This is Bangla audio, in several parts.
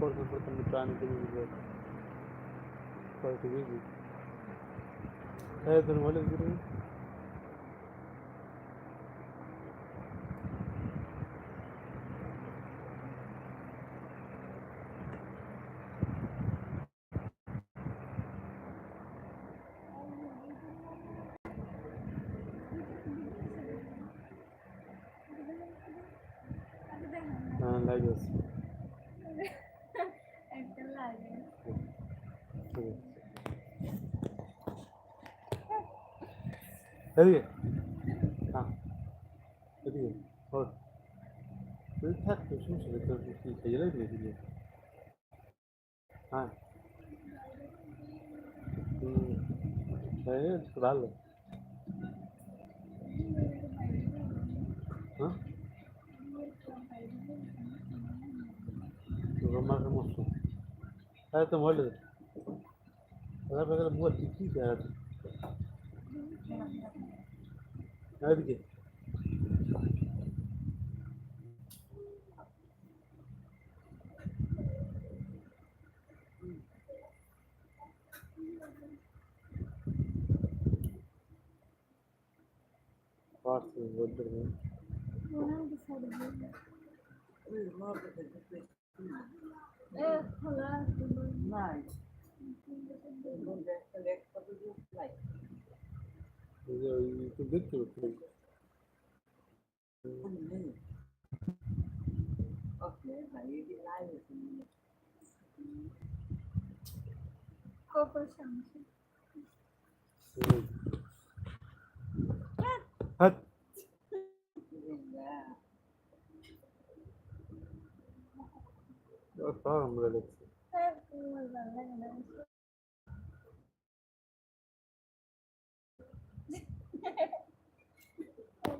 कोर्स में प्रथम निपटाने के लिए ज़रूरत पर ठीक है है तो बोले गुरु हाँ लगे 여기 아 여기 어 여기 택도 숨쉬게 들어줄지 제일에 비해 아 음, 네, 그달로. Hı? Ramazan olsun. Hayatım öyledir. Bana bakalım bu iki bir. Aí, Miguel. Parça, vou dormir. Não, não, não. Mas, não deve fazer está fazer o Yeah, you could get to a place. Hadi. Yok tamam böyle. Evet,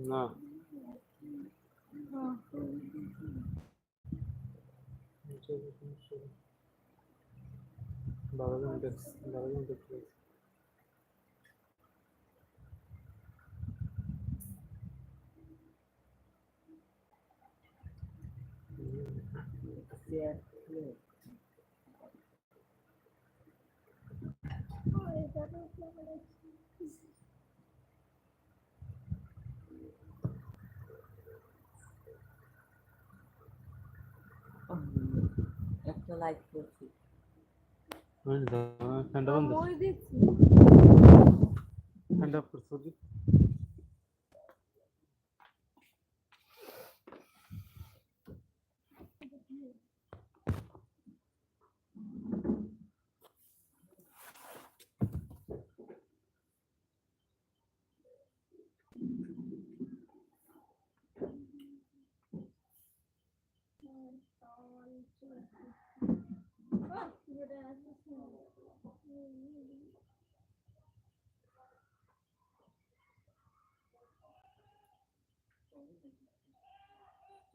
না। বারো জন দেখছি বারো দেখছি ও এটা তো কেমন একটা লাইক করছি। ঠান্ডা বন্ধ ঠান্ডা করছ।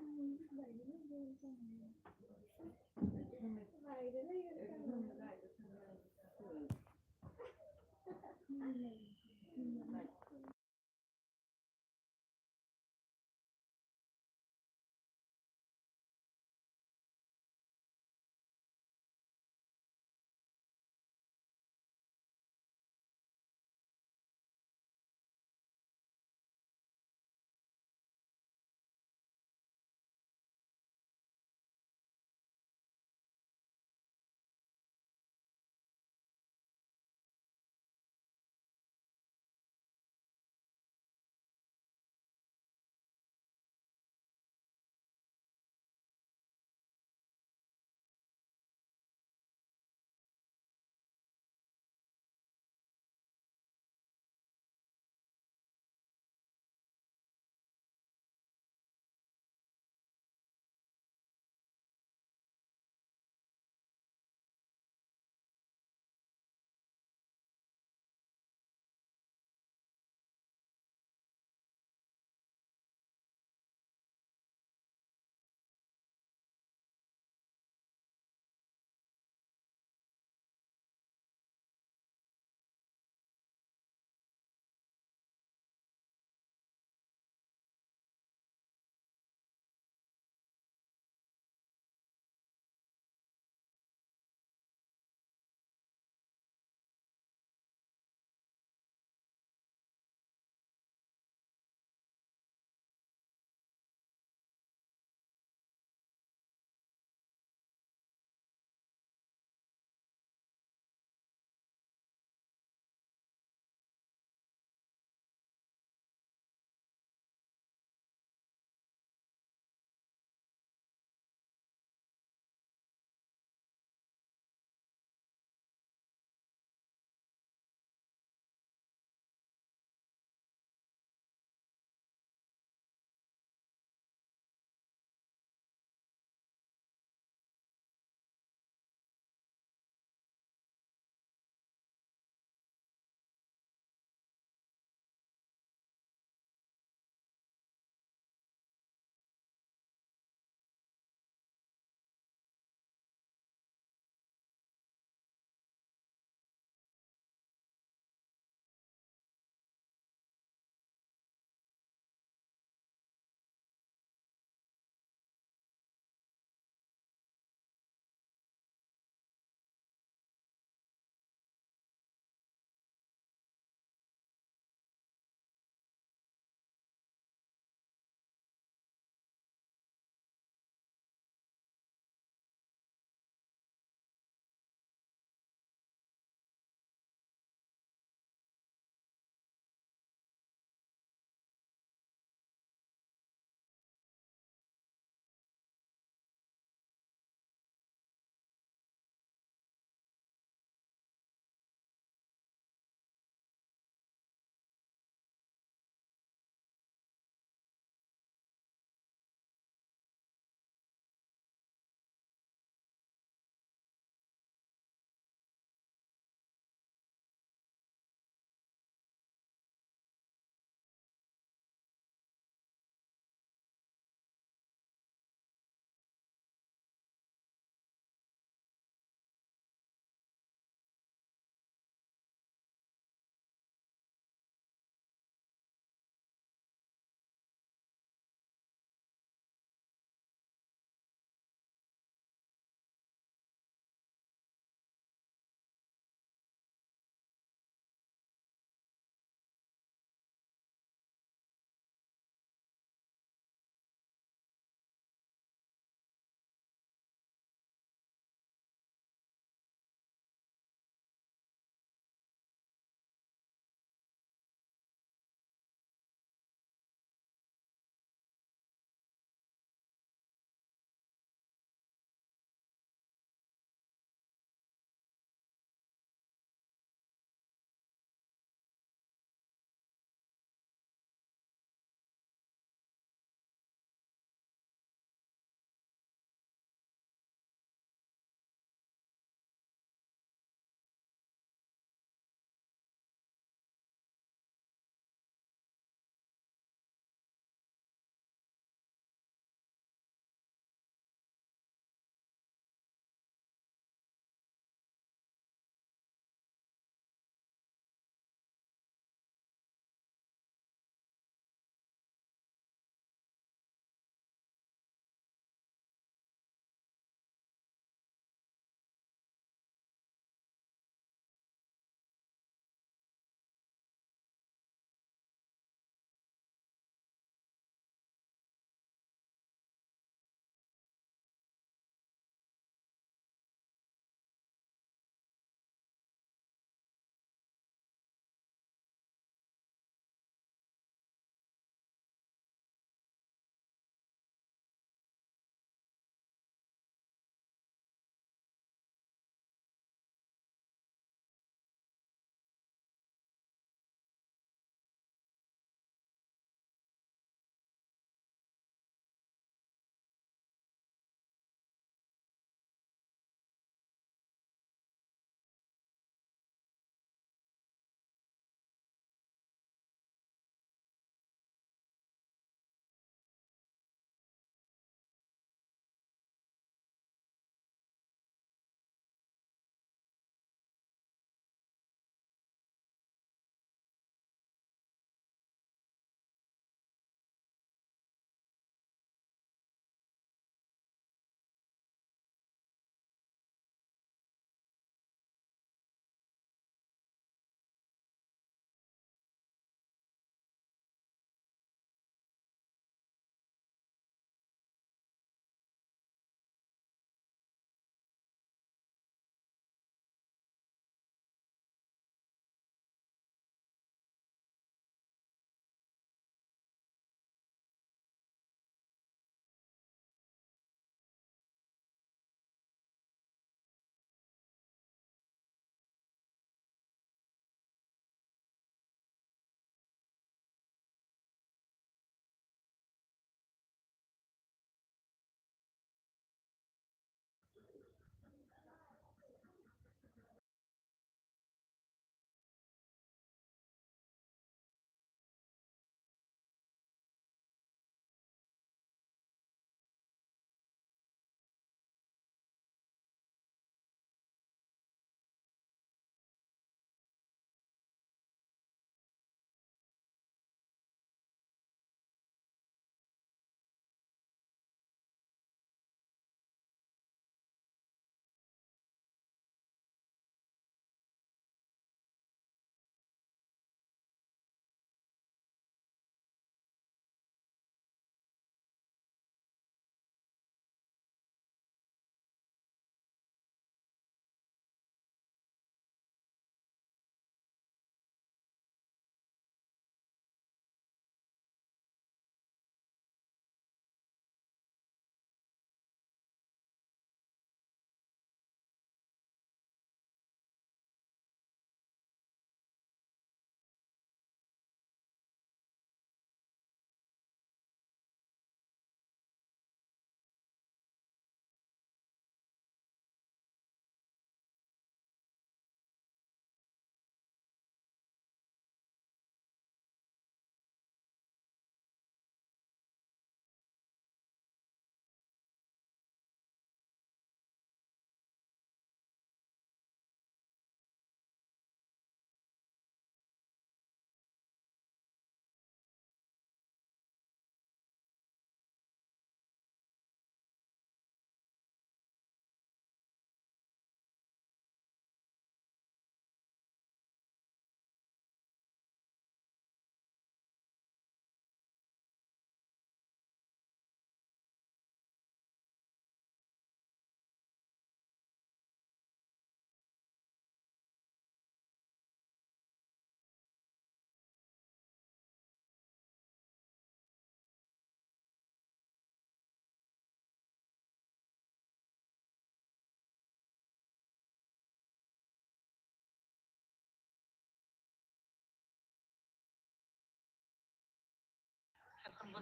嗯，买的那个。嗯，嗯。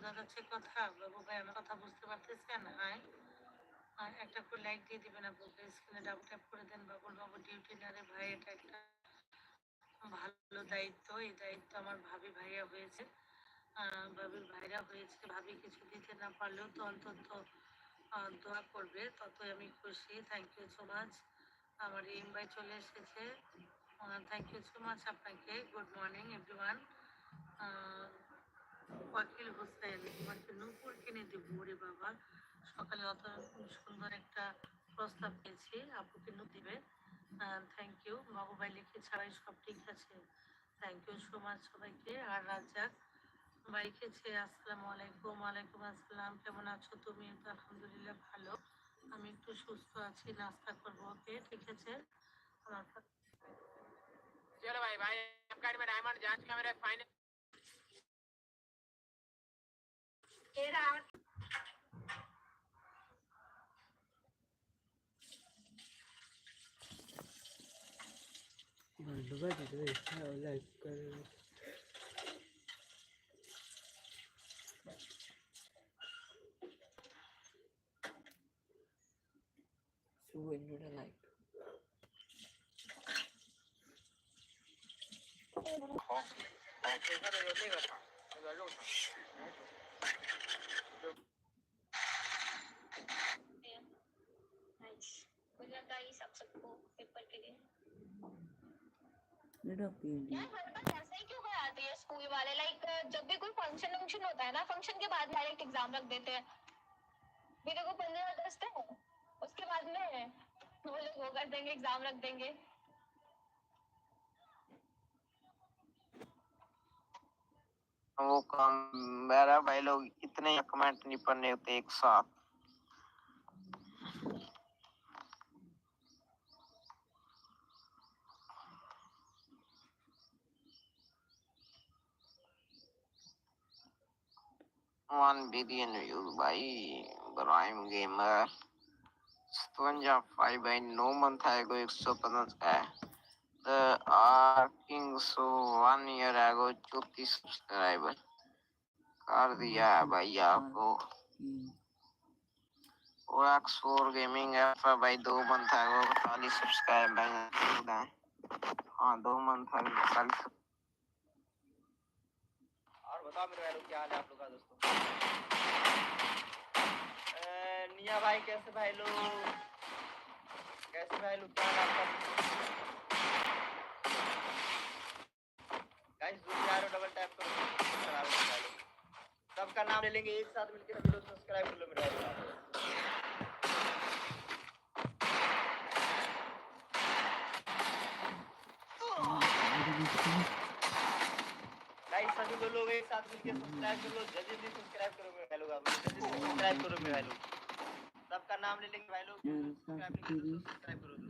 বোঝা যাচ্ছে কথা, বাবু ভাই আমার কথা বুঝতে পারতেছেন? আর একটা করে লাইক দিয়ে দিবেন আপনাকে স্ক্রিনে ডাবল ট্যাপ করে দেন। বাবুল বাবু ডিউটি না রে ভাই, এটা একটা ভালো দায়িত্ব। এই দায়িত্ব আমার ভাবি ভাইয়া হয়েছে। ভাবির ভাইরা হয়েছে। ভাবি কিছু দিতে না পারলেও তো অন্তত দোয়া করবে। ততই আমি খুশি। থ্যাংক ইউ সো মাচ আমার ইনভাইট চলে এসেছে। থ্যাংক ইউ সো মাচ আপনাকে। Good morning everyone ওয়াকিল হোসেন তোমাকে নূপুর কিনে দেবো ওরে বাবা সকালে অত সুন্দর একটা প্রস্তাব পেয়েছি আপুকে নু দিবে থ্যাংক ইউ বাবু ভাই লিখে ছাড়াই সব ঠিক আছে থ্যাংক ইউ সো মাচ সবাইকে আর রাজ্জাক ভাই খেয়েছে আসসালামু আলাইকুম ওয়ালাইকুম আসসালাম কেমন আছো তুমি তো আলহামদুলিল্লাহ ভালো আমি একটু সুস্থ আছি নাস্তা করবো ওকে ঠিক আছে আমার चलो भाई भाई फ्लिपकार्ट में डायमंड जांच Get out. एग्ज़ाम रख देते हैं। मेरे को पंद्रह अगस्त है, उसके बाद में वो लोग वो कर देंगे एग्ज़ाम रख देंगे। वो काम, मेरा भाई लोग इतने कमेंट नहीं पढ़ने होते एक साथ। वन बिलियन व्यूज़ भाई ब्राइम गेमर सतवंजा फाइव भाई नौ मंथ को एक सौ पचास है The Arking so one year ago चौतीस सब्सक्राइबर कर दिया है भाई आपको और फोर गेमिंग ऐप है भाई दो मंथ वो चालीस सब्सक्राइबर है दो मंथ है चालीस बताओ मेरे भाई क्या हाल है आप लोग का दोस्तों? निया भाई, कैसे भाई लोग? कैसे भाई लोग, क्या हाल है आपका? गाइस दूर जा हो डबल टैप करो। सबका नाम ले लेंगे, एक साथ मिलकर सभी लोग सब्सक्राइब कर लो मेरे भाई लोग। गाइस सभी लोग लोग एक साथ मिलकर सब्सक्राइब कर लो सब्सक्राइब करो मेरे भाई लोग आप सब्सक्राइब करो मेरे भाई लोग। सबका नाम ले लेंगे भाई लोग। सब्सक्राइब करो।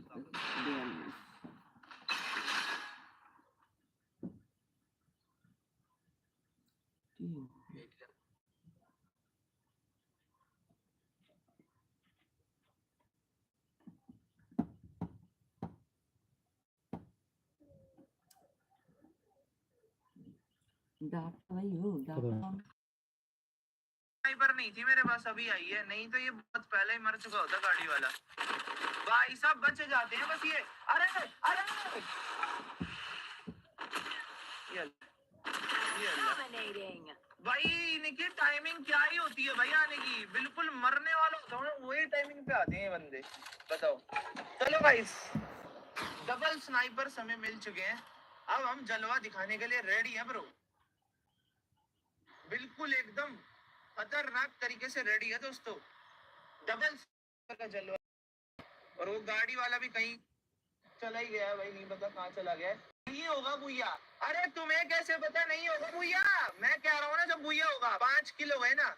भाई हो डाटा पर नहीं थी मेरे पास अभी आई है। नहीं तो ये बहुत पहले ही मर चुका होता गाड़ी वाला। भाई साहब बचे जाते हैं बस ये। अरे अरे! ये ये भाई इनकी टाइमिंग क्या ही होती है भाई आने की? बिल्कुल मरने वाला होता हूँ वही टाइमिंग पे आते हैं बंदे। बताओ। चलो गाइस डबल स्नाइपर हमें मिल चुके हैं। अब हम जलवा दिखाने के लिए रेडी हैं ब्रो बिल्कुल एकदम खतरनाक तरीके से रेडी है दोस्तों। डबल का जलवा। और वो गाड़ी वाला भी कहीं चला ही गया भाई नहीं पता कहाँ चला गया नहीं होगा भूया अरे तुम्हें कैसे पता? नहीं होगा भूया मैं कह रहा हूँ ना जब भूया होगा पाँच किल हो ना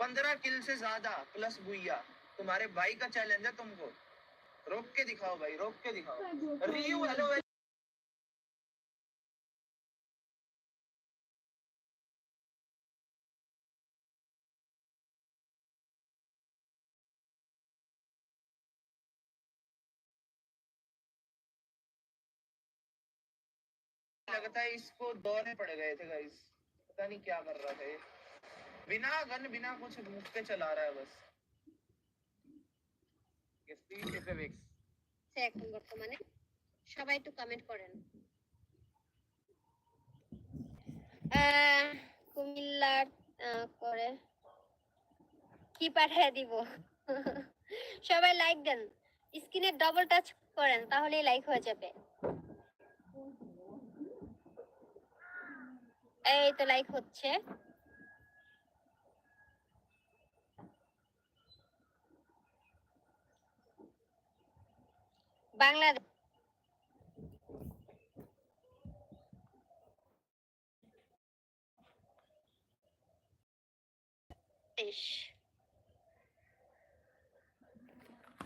पंद्रह किल से ज़्यादा प्लस भूया तुम्हारे भाई का चैलेंज है तुमको। रोक के दिखाओ भाई रोक के दिखाओ। रियू हेलो लगता है इसको दौरे पड़ गए थे गाइस पता नहीं क्या कर रहा था ये बिना गन बिना कुछ मुख पे चला रहा है बस স্পিড এফএক্স সে এখন বর্তমানে সবাই একটু কমেন্ট করেন আহ, কুমিল্লার আহ, করে কি পাঠিয়ে দিব সবাই লাইক দেন স্ক্রিনে ডবল টাচ করেন তাহলেই লাইক হয়ে যাবে এই তো লাইক হচ্ছে। বাংলাদেশ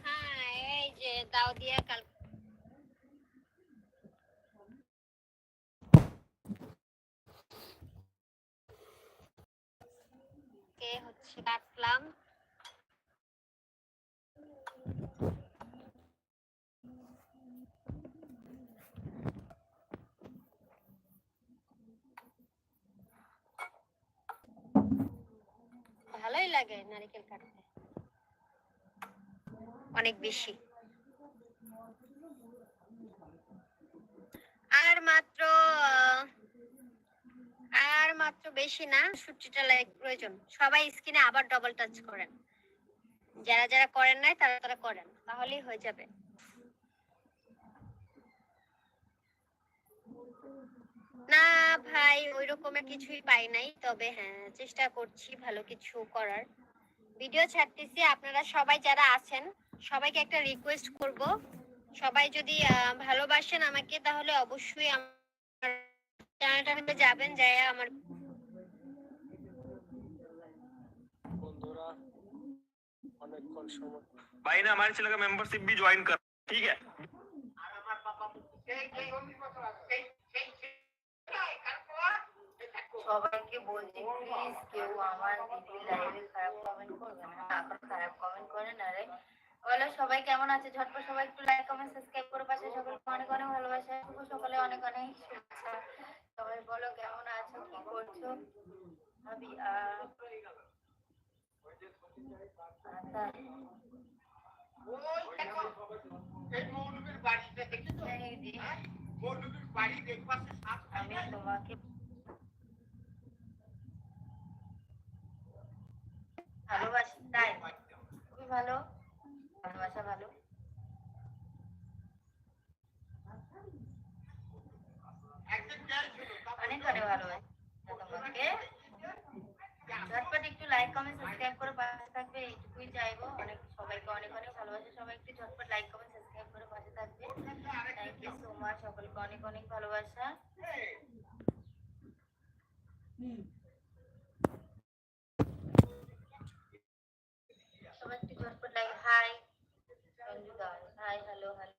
হ্যাঁ এই যে দাউদিয়া কাল কাটলাম ভালোই লাগে নারিকেল কাটতে। অনেক বেশি। আর মাত্র আর মাত্র বেশি না লাইক প্রয়োজন। সবাই আবার ডবল টাচ করেন। যারা যারা করেন নাই, তারা তারা করেন। তাহলেই হয়ে যাবে। না ভাই ওই রকমের কিছুই পাই নাই। তবে হ্যাঁ চেষ্টা করছি ভালো কিছু করার। ভিডিও ছাড়তেছি। আপনারা সবাই যারা আছেন, সবাইকে একটা রিকোয়েস্ট করব। সবাই যদি ভালোবাসেন আমাকে, তাহলে অবশ্যই আমার চ্যানেলটাতে যাবেন যাই আমার বন্ধুরা অনেকক্ষণ সময় भाई ने हमारे चैनल का मेंबरशिप भी ज्वाइन कर ठीक है সবাইকে বলছি প্লিজ কেউ আমার দিদি লাইভে খারাপ কমেন্ট করবে না এখন খারাপ কমেন্ট করেন আরে বলো সবাই কেমন আছে? ঝটপট সবাই একটু লাইক কমেন্ট সাবস্ক্রাইব করে পাশে। সকলকে অনেক অনেক ভালোবাসা। সকালে অনেক অনেক সবাই বলো কেমন আছো? কি করছ? আমি ভালোবাসি, তাই? খুবই ভালো। ভালোবাসা ভালো। অনেক একটু লাইক কমেন্ট সাবস্ক্রাইব করে পাশে থাকবে, এইটুকুই চাইব। অনেক সবাইকে অনেক অনেক ভালোবাসা। সবাই একটু ঝটপট লাইক কমেন্ট সাবস্ক্রাইব করে পাশে থাকবে। থ্যাংক ইউ সো মাচ সকলকে অনেক অনেক ভালোবাসা সবাই একটু ঝটপট like hi hi hello hello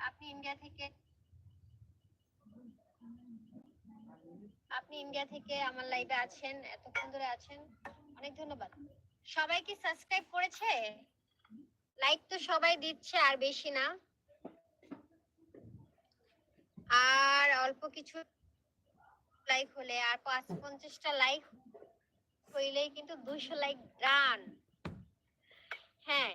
আপনি ইন্ডিয়া থেকে। আপনি ইন্ডিয়া থেকে আমার লাইভে আছেন, এতক্ষণ ধরে আছেন। অনেক ধন্যবাদ। সবাই কি সাবস্ক্রাইব করেছে? লাইক তো সবাই দিচ্ছে, আর বেশি না। আর অল্প কিছু লাইক হলে, আর পাঁচ পঞ্চাশটা লাইক হইলেই কিন্তু দুইশো লাইক ডান হ্যাঁ।